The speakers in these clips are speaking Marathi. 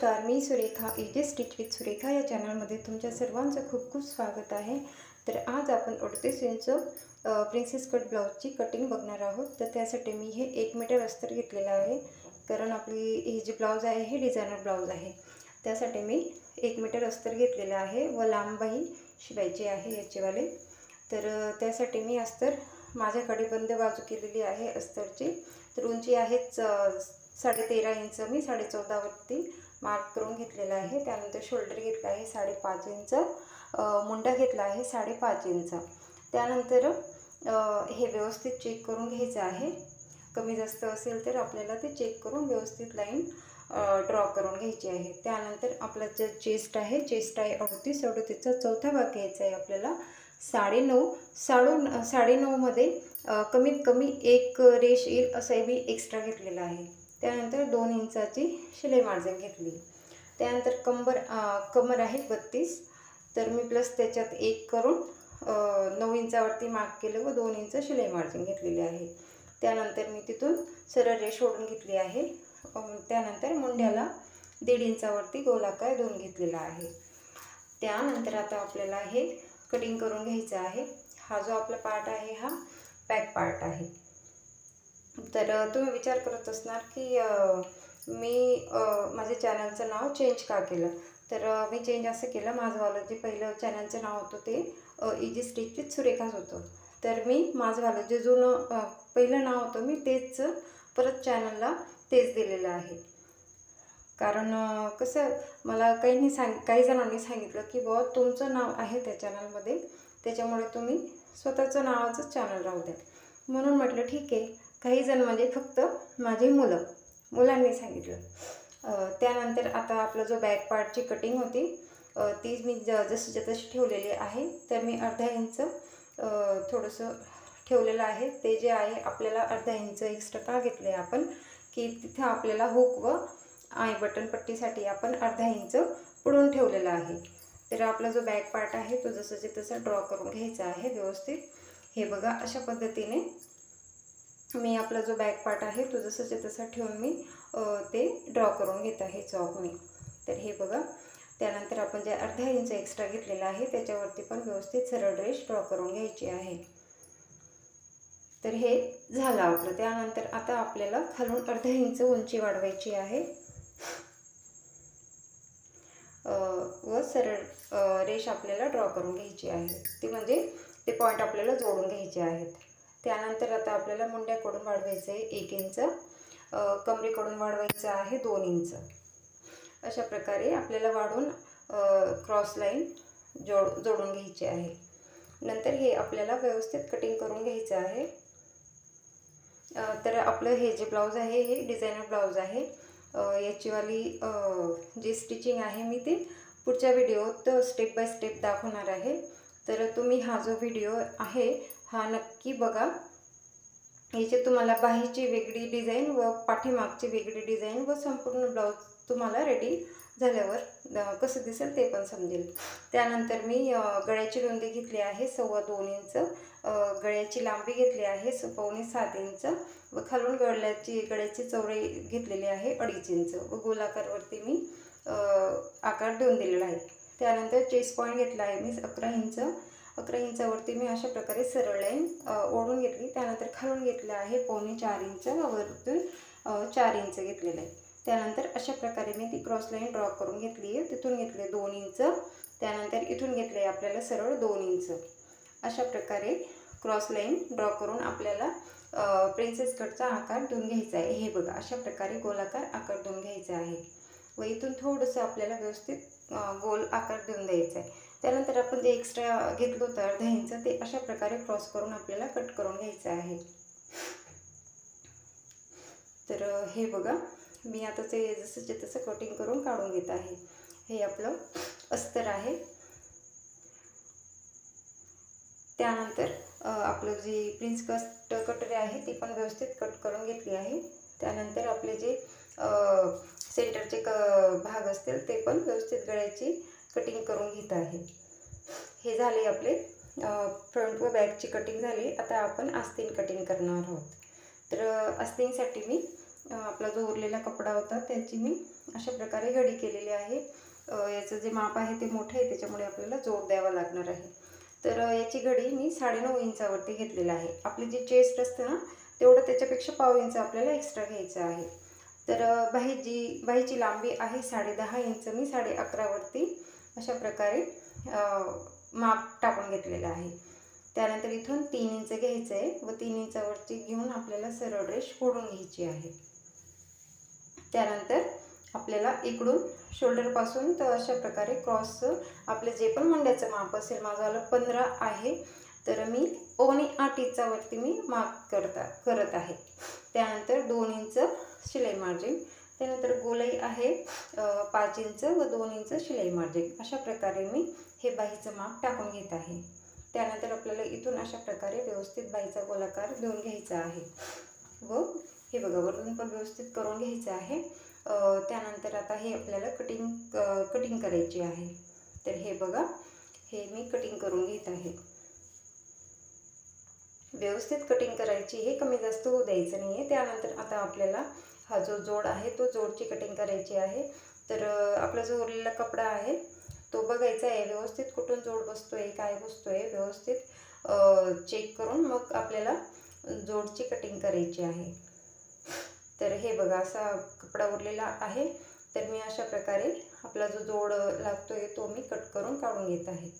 नमस्कार मी Surekha AJ stitch with Surekha या चॅनलमध्ये तुमच्या सर्वांचं खूप खूप स्वागत आहे. तर आज आपण अडतीस इंच प्रिन्सेस कट ब्लाऊजची कटिंग बघणार आहोत. तर त्यासाठी मी हे एक मीटर अस्तर घेतलेलं आहे. कारण आपली हे जे ब्लाऊज आहे हे डिझायनर ब्लाऊज आहे. त्यासाठी मी एक मीटर अस्तर घेतलेलं आहे व लांबही शिवायची आहे याचेवाले. तर त्यासाठी मी अस्तर माझ्याकडे बंद बाजू केलेली आहे अस्तरची. तर उंची आहे च साडे तेरा इंच मी साडे चौदावरती मार्क करून घेतलेला आहे. त्यानंतर शोल्डर घेतला आहे साडेपाच इंच. मुंडा घेतला आहे साडेपाच इंच. त्यानंतर हे व्यवस्थित चेक करून घ्यायचं आहे. कमी जास्त असेल तर आपल्याला ते चेक करून व्यवस्थित लाईन ड्रॉ करून घ्यायची आहे. त्यानंतर आपला जे चेस्ट आहे चेस्ट आहे अडतीस अडतीसचा चौथा भाग घ्यायचा आहे आपल्याला. साडेनऊ साडू साडेनऊमध्ये कमीत कमी एक रेश येईल असं मी एक्स्ट्रा घेतलेला आहे. त्यानंतर दोन इंचाची शिलाई मार्जिन घेतली. त्यानंतर कंबर कमर आहे बत्तीस. तर मी प्लस त्याच्यात एक करून नऊ इंचावरती मार्क केलं व दोन इंच शिलाई मार्जिन घेतलेली आहे. त्यानंतर मी तिथून सरळ रेष ओढून घेतली आहे. त्यानंतर मुंड्याला दीड इंचावरती गोलाकार दोन घेतलेला आहे. त्यानंतर आता आपल्याला हे कटिंग करून घ्यायचं आहे. हा जो आपला पार्ट आहे हा पॅक पार्ट आहे. तर तुम्ही विचार करत असणार की मी माझ्या चॅनलचं नाव चेंज का केलं? तर मी चेंज असं केलं. माझंवालं जे पहिलं चॅनलचं नाव होतं ते इजी स्टिच विथ सुरेखाच होतं. तर मी माझंवालं जे जुनं पहिलं नाव होतं मी तेच परत चॅनलला तेच दिलेलं आहे. कारण कसं मला काहींनी सांग काही जणांनी सांगितलं की बुवा तुमचं नाव आहे त्या चॅनलमध्ये त्याच्यामुळे तुम्ही स्वतःचं नावाचंच चॅनल राहू द्या. म्हणून म्हटलं ठीक आहे. काही जण म्हणजे फक्त माझी मुलं मुलांनी सांगितलं. त्यानंतर आता आपला जो बॅक पार्टची कटिंग होती ती मी ज जशीच्या तशी ठेवलेली आहे. तर मी अर्धा इंच थोडंसं ठेवलेलं आहे. ते जे आहे आपल्याला अर्धा इंच एक्स्ट्रा का घेतलं आहे आपण? की तिथं आपल्याला हुक व आय बटन पट्टीसाठी आपण अर्धा इंच पुढून ठेवलेला आहे. तर आपला जो बॅक पार्ट आहे तो जसंचे तसं ड्रॉ करून घ्यायचा आहे व्यवस्थित. हे बघा अशा पद्धतीने मी आपला जो बॅक पार्ट आहे तो जसंच्या तसा ठेवून मी ते ड्रॉ करून घेत आहे चॉकने तर हे बघा. त्यानंतर आपण जे अर्धा इंच एक्स्ट्रा घेतलेला आहे त्याच्यावरती पण व्यवस्थित सरळ रेष ड्रॉ करून घ्यायची आहे. तर हे झालं आपलं. त्यानंतर आता आपल्याला खालून अर्धा इंच उंची वाढवायची आहे. व सरळ रेष आपल्याला ड्रॉ करून घ्यायची आहे. ती म्हणजे ते पॉईंट आपल्याला जोडून घ्यायचे आहेत. त्यानंतर आता आपल्याला मुंड्याकडून वाढवायचं आहे एक इंच कमरेकडून वाढवायचं आहे दोन इंच. अशा प्रकारे आपल्याला वाढून क्रॉस लाईन जोड जोडून घ्यायची आहे. नंतर हे आपल्याला व्यवस्थित कटिंग करून घ्यायचं आहे. तर आपलं हे जे ब्लाऊज आहे हे डिझायनर ब्लाऊज आहे. याचीवाली जी स्टिचिंग आहे मी ती पुढच्या व्हिडिओत स्टेप बाय स्टेप दाखवणार आहे. तर तुम्ही हा जो व्हिडिओ आहे हा नक्की बघा. याचे तुम्हाला बाहीची वेगळी डिझाईन व पाठीमागची वेगळी डिझाईन व संपूर्ण ब्लाऊज तुम्हाला रेडी झाल्यावर कसं दिसेल ते पण समजेल. त्यानंतर मी गळ्याची रुंदी घेतली आहे सव्वा दोन इंच गळ्याची लांबी घेतली आहे स पावणे सात इंच व खालून गळ्याची गळ्याची चौड़ाई घेतलेली आहे अडीच इंच व गोलाकारवरती मी आकार देऊन दिलेला आहे. त्यानंतर चेस पॉईंट घेतला आहे मी अकरा इंच अकरा इंचावरती मी अशा प्रकारे सरळ लाईन ओढून घेतली. त्यानंतर खालून घेतलं आहे पावणे चार इंच वरतून चार इंच घेतलेलं आहे. त्यानंतर अशा प्रकारे मी ती क्रॉस लाईन ड्रॉ करून घेतली आहे. तिथून घेतले दोन इंच. त्यानंतर इथून घेतले आपल्याला सरळ दोन इंच. अशा प्रकारे क्रॉस लाईन ड्रॉ करून आपल्याला प्रिन्सेस कटचा आकार देऊन घ्यायचा आहे. हे बघा अशा प्रकारे गोलाकार आकार देऊन घ्यायचा आहे. व इथून थोडंसं आपल्याला व्यवस्थित गोल आकार देऊन द्यायचा आहे. त्यानंतर आपण जे एक्स्ट्रा घेतलं होतं अर्धा इंच ते अशा प्रकारे क्रॉस करून आपल्याला कट करून घ्यायचं आहे. तर हे बघा. मी आता ते जसंच्या तसं कटिंग करून काढून घेत आहे. हे आपलं अस्तर आहे. त्यानंतर आपलं जी प्रिन्स कस्ट कटोरी आहे ती पण व्यवस्थित कट करून घेतली आहे. त्यानंतर आपले जे सेंटरचे क भाग असतील ते पण व्यवस्थित गळ्याची कटिंग करून घेत आहे. हे झाले आपले फ्रंट व बॅकची कटिंग झाली. आता आपण आस्तीन कटिंग करणार आहोत. तर आस्तीनसाठी मी आपला जो उरलेला कपडा होता त्याची मी अशा प्रकारे घडी केलेली आहे. याचं जे माप आहे ते मोठं आहे त्याच्यामुळे आपल्याला जोर द्यावा लागणार आहे. तर याची घडी मी साडेनऊ इंचावरती घेतलेलं आहे. आपली जी चेस्ट असते ना तेवढं त्याच्यापेक्षा पाव इंच आपल्याला एक्स्ट्रा घ्यायचं आहे. तर अ, बाही जी बाहीची लांबी आहे साडे दहा इंच मी साडे अकरावरती अशा प्रकारे माप टाकून घेतलेलं आहे. त्यानंतर इथून तीन इंच घ्यायचं आहे व तीन इंचावरती घेऊन आपल्याला सरळ रेष फोडून घ्यायची आहे. त्यानंतर आपल्याला इकडून शोल्डरपासून तर अशा प्रकारे क्रॉसचं आपलं जे पण मुंड्याचं माप असेल माझं आलं पंधरा आहे तर मी ओणी आठ इंचावरती मी माप करता करत आहे. त्यानंतर दोन इंच शिलाई मार्जिन त्यानंतर गोलाई आहे. पाच इंच व दोन इंच शिलाई मार्जिन. अशा प्रकारे मी हे बाहीचं माप टाकून घेत आहे. त्यानंतर आपल्याला इथून अशा प्रकारे व्यवस्थित बाहीचा गोलाकार देऊन घ्यायचा आहे. व हे बघा वरून पण व्यवस्थित करून घ्यायचं आहे. त्यानंतर आता हे आपल्याला कटिंग कटिंग करायची आहे. तर हे बघा हे मी कटिंग करून घेत आहे. व्यवस्थित कटिंग करायची हे कमी जास्त होऊ द्यायचं नाही आहे त्यानंतर आता आपल्याला हा जो जोड आहे तो जोडची कटिंग करायची आहे. तर आपला जो उरलेला कपडा आहे तो बघायचा आहे व्यवस्थित कुठून जोड बसतो आहे काय बसतो आहे व्यवस्थित चेक करून मग आपल्याला जोडची कटिंग करायची आहे. तर हे बघा असा कपडा उरलेला आहे. तर मी अशा प्रकारे आपला जो जोड लागतो आहे तो मी कट करून काढून घेत आहे.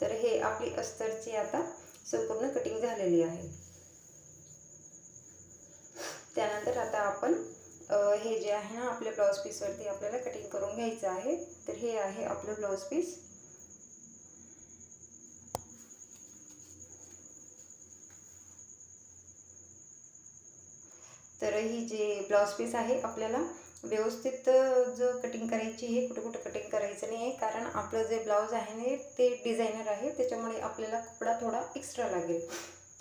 तर हे आपली अस्तरची आता संपूर्ण कटिंग झालेली आहे. त्यानंतर आता आपण हे जे आहे ना आपल्या ब्लाऊज पीसवरती आपल्याला कटिंग करून घ्यायचं आहे. तर हे आहे आपलं ब्लाऊज पीस तर ही जे ब्लाऊज पीस आहे आपल्याला व्यवस्थित जो कटिंग करायची आहे कुठं कुठं कटिंग करायचं नाही आहे कारण आपलं जे ब्लाऊज आहे ना ते डिझायनर आहे. त्याच्यामुळे आपल्याला कपडा थोडा एक्स्ट्रा लागेल.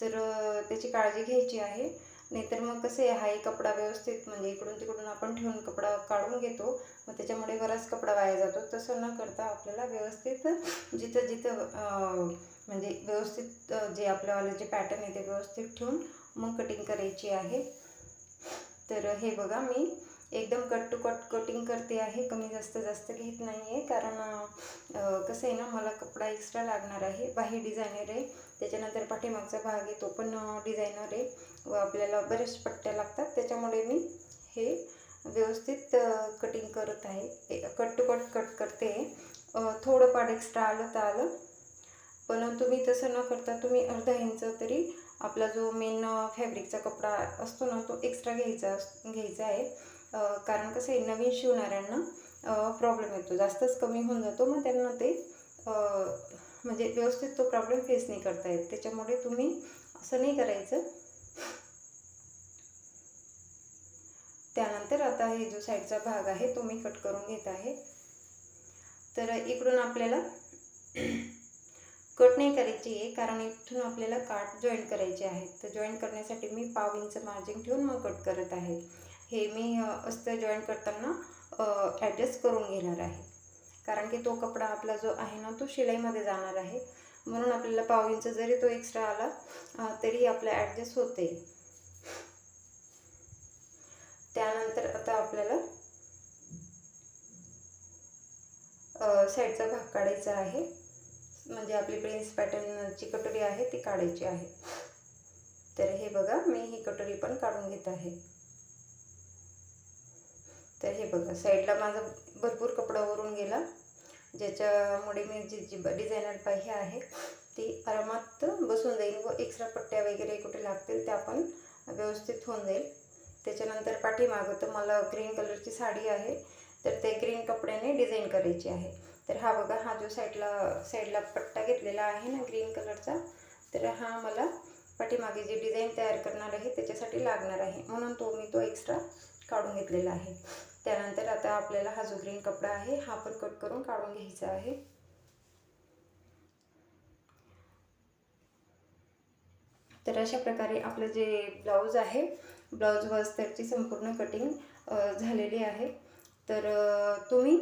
तर त्याची काळजी घ्यायची आहे. नाहीतर मग कसं आहे हा एक कपडा व्यवस्थित म्हणजे इकडून तिकडून आपण ठेवून कपडा काढून घेतो. मग त्याच्यामुळे बराच कपडा वाया जातो. तसं न करता आपल्याला व्यवस्थित जिथं जिथं म्हणजे व्यवस्थित जे आपल्यावाले जे पॅटर्न आहे ते व्यवस्थित ठेवून मग कटिंग करायची आहे. तर हे बघा मी. एकदम कट टू कट कटिंग करते आहे. कमी जास्त जास्त घेत नाही आहे कारण कसं आहे ना मला कपडा एक्स्ट्रा लागणार आहे. बाही डिझायनर आहे. त्याच्यानंतर पाठीमागचा भाग आहे तो पण डिझायनर आहे. व आपल्याला बरेच पट्ट्या लागतात. त्याच्यामुळे मी हे व्यवस्थित कटिंग करत आहे. कट टू कट कट करते. थोडंफार थोडं पाड एक्स्ट्रा आलं तर आलं. पण तुम्ही तसं न करता तुम्ही अर्धा इंच तरी आपला जो मेन फॅब्रिकचा कपडा असतो ना तो एक्स्ट्रा घ्यायचा अस- घ्यायचा आहे. कारण कसं आहे नवीन शिवणाऱ्यांना प्रॉब्लेम येतो. जास्तच कमी होऊन जातो मग त्यांना ते म्हणजे व्यवस्थित तो प्रॉब्लेम फेस नाही करता येत. त्याच्यामुळे तुम्ही असं नाही करायचं. त्यानंतर आता हे जो साईडचा भाग आहे तो मी कट करून घेत आहे. तर इकडून आपल्याला कट नाही करायची आहे कारण इथून आपल्याला काठ जॉईन करायचे आहे तर जॉईन करण्यासाठी मी पाव इंच मार्जिन ठेवून मग कट करत आहे. हे मी अ, अस्तर जॉईन करताना ॲडजस्ट करून घेणार आहे. कारण की तो कपडा आपला जो आहे ना तो शिलाईमध्ये जाणार आहे. म्हणून आपल्याला पाव इंच जरी तो एक्स्ट्रा आला तरी आपलं ॲडजस्ट होते. त्यानंतर आता आपल्याला साईडचा भाग काढायचा आहे. म्हणजे आपली प्रिन्स पॅटर्नची कटोरी आहे ती काढायची आहे. तर हे बघा मी ही कटोरी पण काढून घेत आहे. हे बघा साईडला माझा भरपूर कपडा वरून गेला. ज्याच्यामुळे मी जी जी डिझायनर पाहिजे आहे ती आरामात बसून जाईल व एक्स्ट्रा पट्ट्या वगैरे कुठे लागतील त्या पण व्यवस्थित होऊन जाईल. त्याच्यानंतर पाठीमागं तर मला ग्रीन कलरची साडी आहे तर ते ग्रीन कपड्याने डिझाईन करायची आहे. तर हा बघा हा जो साईडला साईडला पट्टा घेतलेला आहे ना ग्रीन कलरचा तर हा मला पाठीमागे जे डिझाईन तयार करणार आहे त्याच्यासाठी लागणार आहे. म्हणून तो मी तो एक्स्ट्रा काढून घेतलेला आहे. त्यानंतर आता आपल्याला हा जो ग्रीन कपडा आहे हा पण कट करून काढून घ्यायचा आहे. तर अशा प्रकारे आपलं जे ब्लाऊज आहे ब्लाऊज व संपूर्ण कटिंग झालेली आहे. तर तुम्ही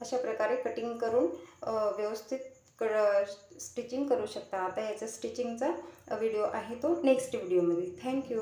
अशा प्रकारे कटिंग करून व्यवस्थित क स्टिचिंग करू शकता. आता याचा स्टिचिंगचा व्हिडिओ आहे तो नेक्स्ट व्हिडिओमध्ये थँक्यू